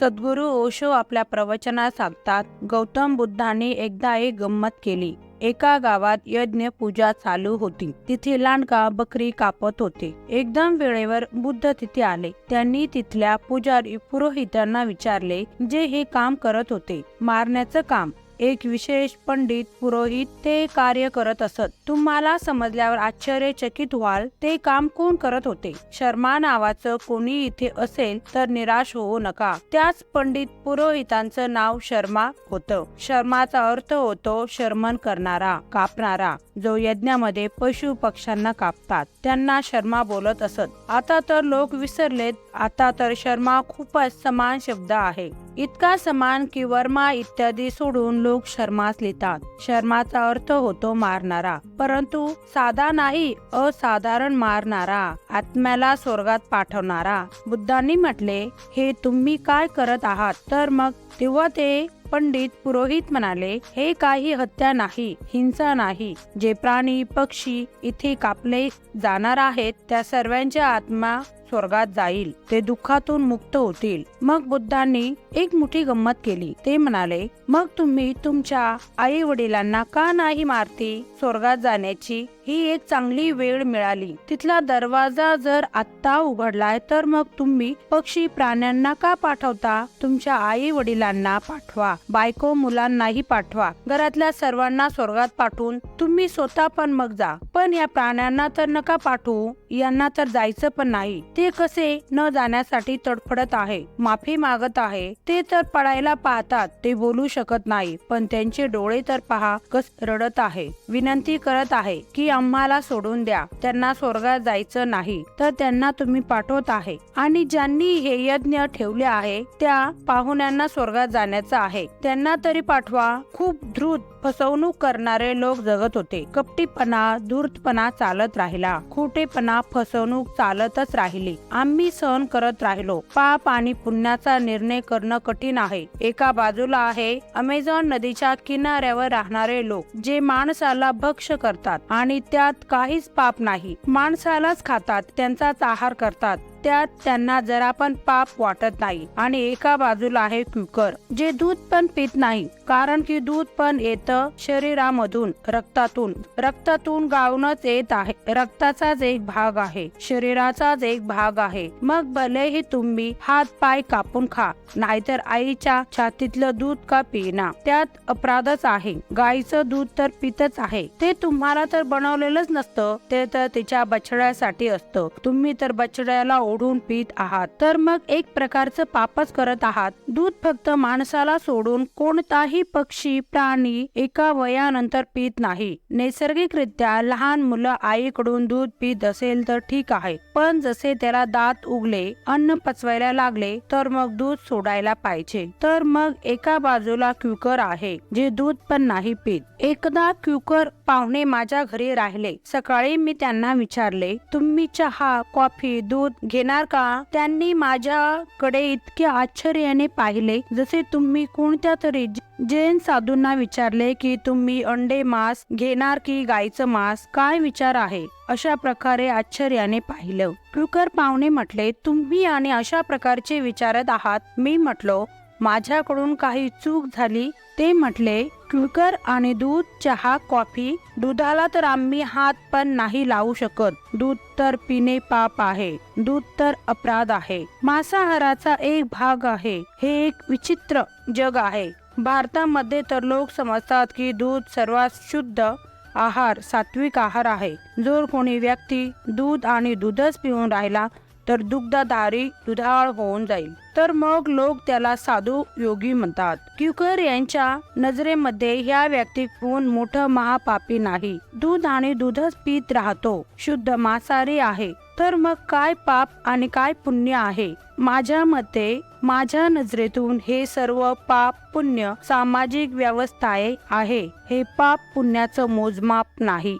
सद्गुरू ओशो आपल्या प्रवचनात सांगतात गौतम बुद्धांनी एकदा एक गंमत केली. एका गावात यज्ञ पूजा चालू होती. तिथे लांडगा बकरी कापत होते. एकदम वेळेवर बुद्ध तिथे आले. त्यांनी तिथल्या पुजारी पुरोहितांना विचारले जे हे काम करत होते मारण्याचं काम एक विशेष पंडित पुरोहित ते कार्य करत असत. तुम्हाला समजल्यावर आश्चर्यचकित व्हाल ते काम कोण करत होते? शर्मा नावाचं कोणी इथे असेल तर निराश होऊ नका. त्याच पंडित पुरोहितांचं नाव शर्मा होतं. शर्माचा अर्थ होतो शर्मन करणारा कापणारा. जो यज्ञामध्ये पशु पक्ष्यांना कापतात त्यांना शर्मा बोलत असत. आता तर लोक विसरलेत आता तर शर्मा खूपच समान शब्द आहे. इतका समान की वर्मा इत्यादी सोडून लोक शर्मास लिहितात. शर्माचा अर्थ होतो मारणारा. परंतु साधा नाही असाधारण मारणारा. आत्म्याला स्वर्गात पाठवणारा. बुद्धांनी म्हटले हे तुम्ही काय करत आहात? तर मग तेव्हा ते पंडित पुरोहित म्हणाले हे काही हत्या नाही हिंसा नाही. जे प्राणी पक्षी इथे कापले जाणार आहेत त्या सर्वांच्या आत्मा स्वर्गात जाईल. ते दुःखातून मुक्त होतील. मग बुद्धांनी एक मोठी गंमत केली. ते म्हणाले मग तुम्ही तुमच्या आई वडिलांना का नाही मारती? स्वर्गात जाण्याची ही एक चांगली वेळ मिळाली. तिथला दरवाजा जर आत्ता उघडलाय तर मग तुम्ही पक्षी प्राण्यांना का पाठवता? तुमच्या आई वडिलांना पाठवा. बायको मुलांनाही पाठवा. घरातल्या सर्वांना स्वर्गात पाठवून तुम्ही स्वतः पण मग जा. पण या प्राण्यांना तर नका पाठवू. यांना तर जायचं पण नाही. ते कसे न जाण्यासाठी तडफडत आहे माफी मागत आहे ते तर पडायला पाहतात ते बोलू शकत नाही. पण त्यांचे डोळे तर पहा कस रडत आहे. विनंती करत आहे की आम्हाला सोडून द्या. त्यांना स्वर्गात जायचं नाही तर त्यांना तुम्ही पाठवत आहे. आणि ज्यांनी हे यज्ञ ठेवले आहे त्या पाहुण्यांना स्वर्गात जाण्याचं आहे. त्यांना तरी पाठवा. खूप द्रुत फसवणूक करणारे लोक जगत होते. कपटीपणा धूर्तपणा चालत राहिला. खोटेपणा फसवणूक चालतच राहिली. आम्ही सहन करत राहिलो. पाप आणि पुण्याचा निर्णय करणं कठीण आहे. एका बाजूला आहे अमेझॉन नदीच्या किनाऱ्यावर राहणारे लोक जे माणसाला भक्ष करतात आणि त्यात काहीच पाप नाही. माणसालाच खातात त्यांचाच आहार करतात. त्यात त्यांना जरा पण पाप वाटत नाही. आणि एका बाजूला आहे क्युकर जे दूध पण पित नाही. कारण की दूध पण येतं शरीरामधून रक्तातून. रक्तातून गावनच येत आहे. रक्ताचाच एक भाग आहे. शरीराचाच एक भाग आहे. मग भलेही तुम्ही हात पाय कापून खा नाहीतर आईच्या छातीतलं दूध का पिना त्यात अपराधच आहे. गायीचं दूध तर पितच आहे. ते तुम्हाला तर बनवलेलंच नसतं. ते तर तिच्या बछड्यासाठी असतं. तुम्ही तर बछड्याला ओढून पित आहात. तर मग एक प्रकारचं पापच करत आहात. दूध फक्त माणसाला सोडून कोणताही पक्षी प्राणी एका वयानंतर पित नाही. नैसर्गिकरित्या लहान मुलं आईकडून दूध पित असेल तर ठीक आहे. पण जसे त्याला दात उगले अन्न पचवायला लागले तर मग दूध सोडायला पाहिजे. तर मग एका बाजूला क्युकर आहे जे दूध पण नाही पित. एकदा क्युकर पाहुणे माझ्या घरी राहिले. सकाळी मी त्यांना विचारले तुम्ही चहा कॉफी दूध घेणार का? त्यांनी माझ्याकडे इतके आश्चर्याने पाहिले जसे तुम्ही कोणत्या तरी जैन साधूंना विचारले की तुम्ही अंडे मांस घेणार की गाईचं मांस? काय विचार आहे? अशा प्रकारे आश्चर्याने पाहिलं. क्रुकर पाहुणे म्हटले तुम्ही आणि अशा प्रकारचे विचारत आहात? मी म्हटलो माझ्याकडून काही चूक झाली. ते म्हटले क्विकर आणि दूध चहा कॉफी दुधाला तर आम्ही हात पण नाही लावू शकत. दूध तर पिणे पाप आहे. दूध तर अपराध आहे. मांसाहाराचा एक भाग आहे. हे एक विचित्र जग आहे. भारतामध्ये तर लोक समजतात की दूध सर्वात शुद्ध आहार सात्विक आहार आहे. जर कोणी व्यक्ती दूध आणि दूधच पिऊन राहिला तर दुग्धधारी दुधाळ होऊन जाईल. तर मग लोक त्याला साधू योगी म्हणतात. क्युकर यांच्या नजरेमध्ये ह्या व्यक्ती कोण मोठं महापापी नाही. दूध आणि दूधच पित राहतो. शुद्ध मांसाहारी आहे. तर मग काय पाप आणि काय पुण्य आहे? माझ्या मते माझ्या नजरेतून हे सर्व पाप पुण्य सामाजिक व्यवस्था आहे. हे पाप पुण्याचं मोजमाप नाही.